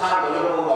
ข้ามไปยกมือบอก